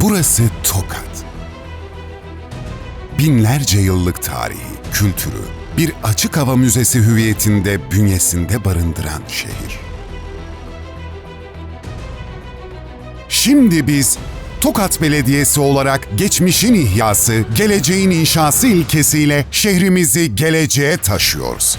Burası Tokat. Binlerce yıllık tarihi, kültürü, bir açık hava müzesi hüviyetinde bünyesinde barındıran şehir. Şimdi biz Tokat Belediyesi olarak geçmişin ihyası, geleceğin inşası ilkesiyle şehrimizi geleceğe taşıyoruz.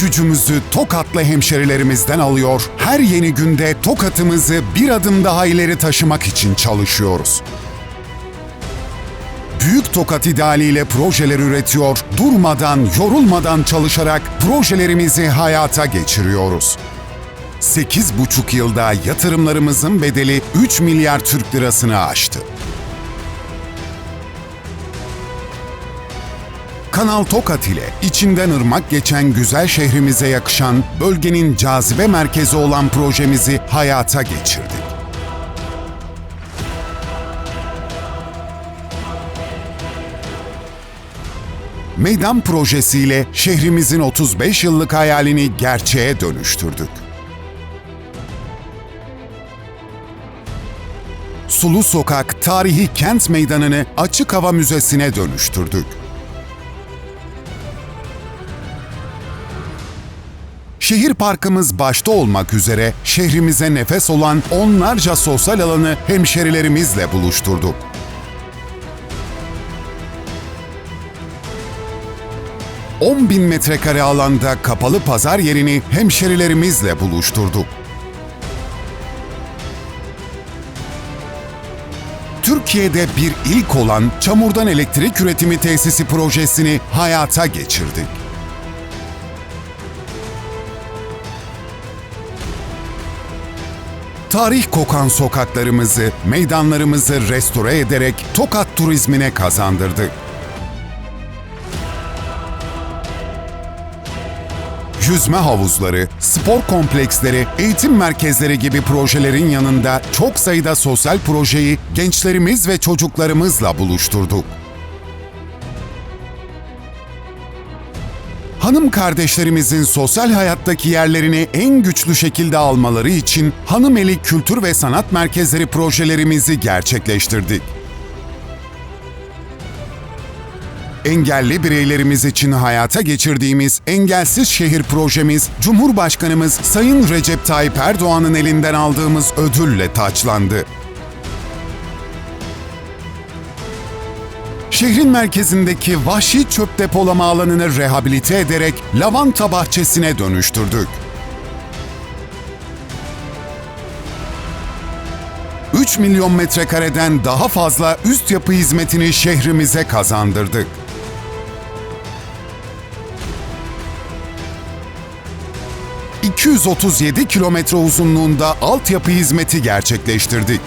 Gücümüzü Tokatlı hemşerilerimizden alıyor, her yeni günde Tokat'ımızı bir adım daha ileri taşımak için çalışıyoruz. Büyük Tokat idealiyle projeler üretiyor, durmadan, yorulmadan çalışarak projelerimizi hayata geçiriyoruz. 8,5 yılda yatırımlarımızın bedeli 3 milyar Türk lirasını aştı. Kanal Tokat ile içinden ırmak geçen güzel şehrimize yakışan bölgenin cazibe merkezi olan projemizi hayata geçirdik. Meydan projesiyle şehrimizin 35 yıllık hayalini gerçeğe dönüştürdük. Sulu Sokak tarihi kent meydanını açık hava müzesine dönüştürdük. Şehir parkımız başta olmak üzere şehrimize nefes olan onlarca sosyal alanı hemşerilerimizle buluşturduk. ...10 bin metrekare alanda kapalı pazar yerini hemşerilerimizle buluşturduk. Türkiye'de bir ilk olan çamurdan elektrik üretimi tesisi projesini hayata geçirdik. Tarih kokan sokaklarımızı, meydanlarımızı restore ederek Tokat turizmine kazandırdık. Yüzme havuzları, spor kompleksleri, eğitim merkezleri gibi projelerin yanında çok sayıda sosyal projeyi gençlerimiz ve çocuklarımızla buluşturduk. Hanım kardeşlerimizin sosyal hayattaki yerlerini en güçlü şekilde almaları için Hanımeli Kültür ve Sanat Merkezleri projelerimizi gerçekleştirdik. Engelli bireylerimiz için hayata geçirdiğimiz Engelsiz Şehir projemiz, Cumhurbaşkanımız Sayın Recep Tayyip Erdoğan'ın elinden aldığımız ödülle taçlandı. Şehrin merkezindeki vahşi çöp depolama alanını rehabilite ederek lavanta bahçesine dönüştürdük. 3 milyon metrekareden daha fazla üst yapı hizmetini şehrimize kazandırdık. ...237 kilometre uzunluğunda altyapı hizmeti gerçekleştirdik.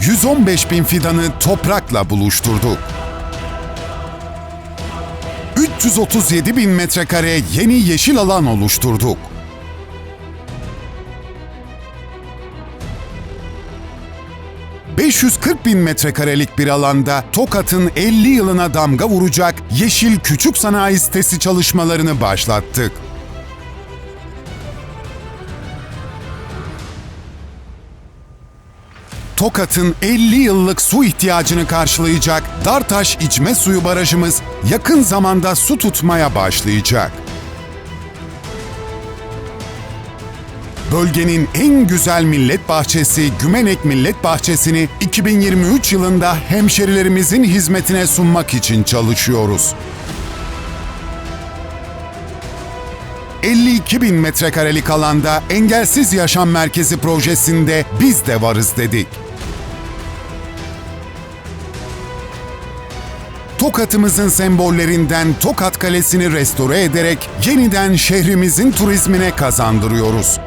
115 bin fidanı toprakla buluşturduk. 337 bin metrekare yeni yeşil alan oluşturduk. ...540 bin metrekarelik bir alanda Tokat'ın 50 yılına damga vuracak Yeşil Küçük Sanayi Sitesi çalışmalarını başlattık. Tokat'ın 50 yıllık su ihtiyacını karşılayacak Dartaş İçme Suyu Barajımız yakın zamanda su tutmaya başlayacak. Bölgenin en güzel millet bahçesi Gümenek Millet Bahçesi'ni 2023 yılında hemşerilerimizin hizmetine sunmak için çalışıyoruz. 52 bin metrekarelik alanda Engelsiz Yaşam Merkezi projesinde biz de varız dedik. Tokat'ımızın sembollerinden Tokat Kalesi'ni restore ederek yeniden şehrimizin turizmine kazandırıyoruz.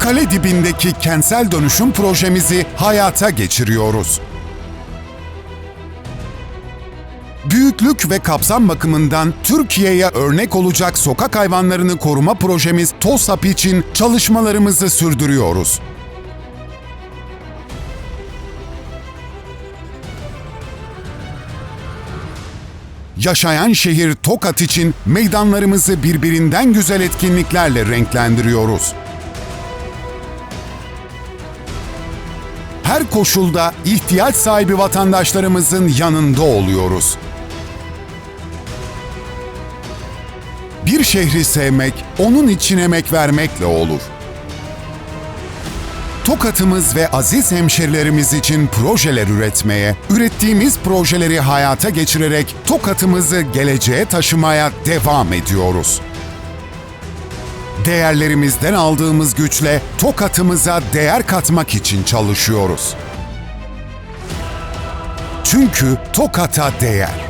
Kale dibindeki kentsel dönüşüm projemizi hayata geçiriyoruz. Büyüklük ve kapsam bakımından Türkiye'ye örnek olacak sokak hayvanlarını koruma projemiz TOSAP için çalışmalarımızı sürdürüyoruz. Yaşayan şehir Tokat için meydanlarımızı birbirinden güzel etkinliklerle renklendiriyoruz. Her koşulda ihtiyaç sahibi vatandaşlarımızın yanında oluyoruz. Bir şehri sevmek, onun için emek vermekle olur. Tokat'ımız ve aziz hemşerilerimiz için projeler üretmeye, ürettiğimiz projeleri hayata geçirerek Tokat'ımızı geleceğe taşımaya devam ediyoruz. Değerlerimizden aldığımız güçle Tokat'ımıza değer katmak için çalışıyoruz. Çünkü Tokat'a değer.